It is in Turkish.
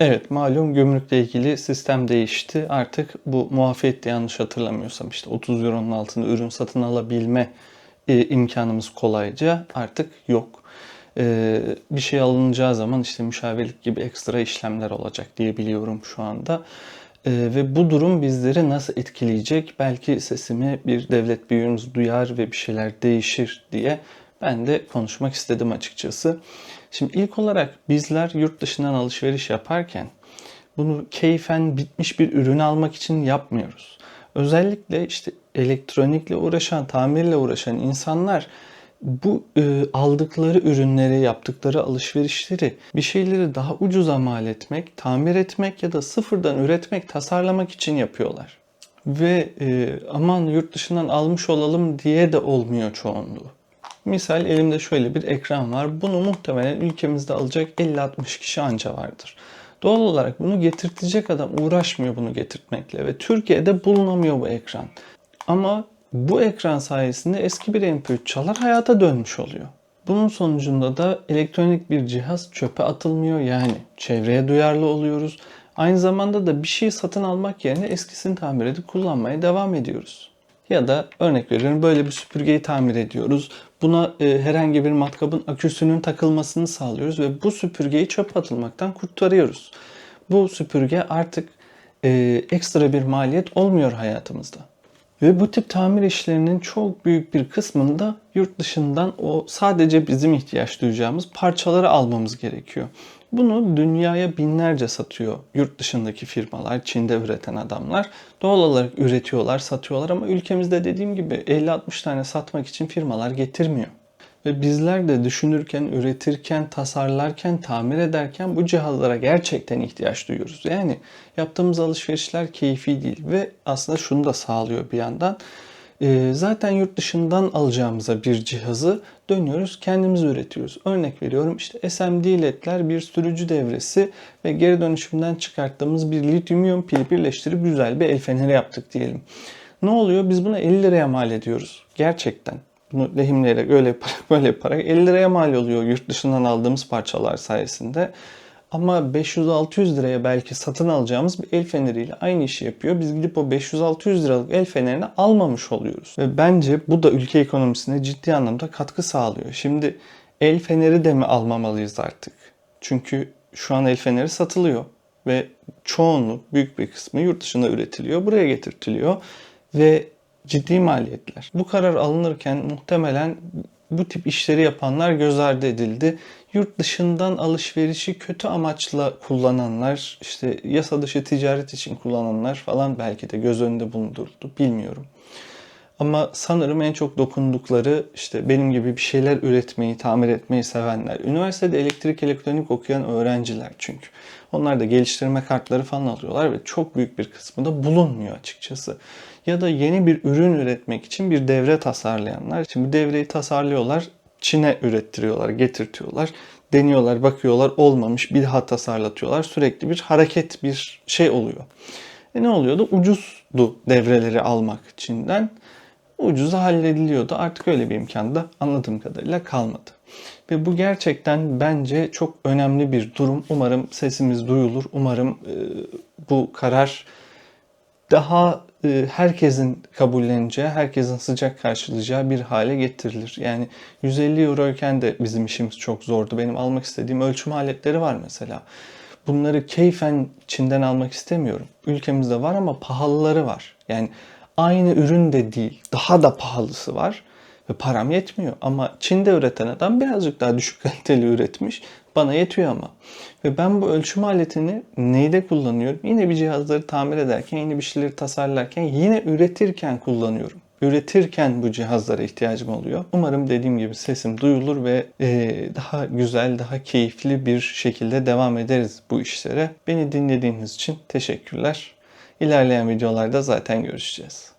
Evet malum gümrükle ilgili sistem değişti. Artık bu muafiyette yanlış hatırlamıyorsam işte 30 euronun altında ürün satın alabilme e, imkanımız kolayca artık yok. E, bir şey alınacağı zaman işte müşavirlik gibi ekstra işlemler olacak diye biliyorum şu anda. E, ve bu durum bizleri nasıl etkileyecek? Belki sesimi bir devlet büyüğümüz duyar ve bir şeyler değişir diye ben de konuşmak istedim açıkçası. Şimdi ilk olarak bizler yurt dışından alışveriş yaparken bunu keyfen bitmiş bir ürün almak için yapmıyoruz. Özellikle işte elektronikle uğraşan, tamirle uğraşan insanlar bu e, aldıkları ürünleri, yaptıkları alışverişleri bir şeyleri daha ucuza mal etmek, tamir etmek ya da sıfırdan üretmek, tasarlamak için yapıyorlar. Ve e, aman yurt dışından almış olalım diye de olmuyor çoğunluğu. Misal elimde şöyle bir ekran var. Bunu muhtemelen ülkemizde alacak 50-60 kişi anca vardır. Doğal olarak bunu getirtecek adam uğraşmıyor bunu getirtmekle ve Türkiye'de bulunamıyor bu ekran. Ama bu ekran sayesinde eski bir MP3 çalar hayata dönmüş oluyor. Bunun sonucunda da elektronik bir cihaz çöpe atılmıyor yani çevreye duyarlı oluyoruz. Aynı zamanda da bir şey satın almak yerine eskisini tamir edip kullanmaya devam ediyoruz. Ya da örnek veriyorum böyle bir süpürgeyi tamir ediyoruz. Buna e, herhangi bir matkabın aküsünün takılmasını sağlıyoruz ve bu süpürgeyi çöp atılmaktan kurtarıyoruz. Bu süpürge artık e, ekstra bir maliyet olmuyor hayatımızda. Ve bu tip tamir işlerinin çok büyük bir kısmında yurt dışından o sadece bizim ihtiyaç duyacağımız parçaları almamız gerekiyor. Bunu dünyaya binlerce satıyor yurt dışındaki firmalar, Çin'de üreten adamlar. Doğal olarak üretiyorlar, satıyorlar ama ülkemizde dediğim gibi 50-60 tane satmak için firmalar getirmiyor. Ve bizler de düşünürken, üretirken, tasarlarken, tamir ederken bu cihazlara gerçekten ihtiyaç duyuyoruz. Yani yaptığımız alışverişler keyfi değil ve aslında şunu da sağlıyor bir yandan. Ee, zaten yurt dışından alacağımıza bir cihazı dönüyoruz kendimiz üretiyoruz. Örnek veriyorum işte SMD ledler bir sürücü devresi ve geri dönüşümden çıkarttığımız bir lityum iyon pili birleştirip güzel bir el feneri yaptık diyelim. Ne oluyor? Biz bunu 50 liraya mal ediyoruz. Gerçekten. Bunu lehimleyerek öyle yaparak böyle yaparak 50 liraya mal oluyor yurt dışından aldığımız parçalar sayesinde. Ama 500-600 liraya belki satın alacağımız bir el feneriyle aynı işi yapıyor. Biz gidip o 500-600 liralık el fenerini almamış oluyoruz. Ve bence bu da ülke ekonomisine ciddi anlamda katkı sağlıyor. Şimdi el feneri de mi almamalıyız artık? Çünkü şu an el feneri satılıyor ve çoğunluk büyük bir kısmı yurt dışında üretiliyor. Buraya getirtiliyor ve ciddi maliyetler. Bu karar alınırken muhtemelen bu tip işleri yapanlar göz ardı edildi. Yurt dışından alışverişi kötü amaçla kullananlar, işte yasa dışı ticaret için kullananlar falan belki de göz önünde bulunduruldu. Bilmiyorum. Ama sanırım en çok dokundukları işte benim gibi bir şeyler üretmeyi, tamir etmeyi sevenler. Üniversitede elektrik elektronik okuyan öğrenciler çünkü. Onlar da geliştirme kartları falan alıyorlar ve çok büyük bir kısmı da bulunmuyor açıkçası. Ya da yeni bir ürün üretmek için bir devre tasarlayanlar. Şimdi devreyi tasarlıyorlar, Çin'e ürettiriyorlar, getirtiyorlar. Deniyorlar, bakıyorlar olmamış, bir daha tasarlatıyorlar. Sürekli bir hareket, bir şey oluyor. E ne oluyordu? Ucuzdu devreleri almak Çin'den ucuza hallediliyordu. Artık öyle bir imkan da anladığım kadarıyla kalmadı. Ve bu gerçekten bence çok önemli bir durum. Umarım sesimiz duyulur. Umarım e, bu karar daha e, herkesin kabulleneceği, herkesin sıcak karşılayacağı bir hale getirilir. Yani 150 euro iken de bizim işimiz çok zordu. Benim almak istediğim ölçüm aletleri var mesela. Bunları keyfen Çin'den almak istemiyorum. Ülkemizde var ama pahalıları var. Yani aynı ürün de değil. Daha da pahalısı var. Ve param yetmiyor. Ama Çin'de üreten adam birazcık daha düşük kaliteli üretmiş. Bana yetiyor ama. Ve ben bu ölçüm aletini neyde kullanıyorum? Yine bir cihazları tamir ederken, yine bir şeyleri tasarlarken, yine üretirken kullanıyorum. Üretirken bu cihazlara ihtiyacım oluyor. Umarım dediğim gibi sesim duyulur ve daha güzel, daha keyifli bir şekilde devam ederiz bu işlere. Beni dinlediğiniz için teşekkürler. İlerleyen videolarda zaten görüşeceğiz.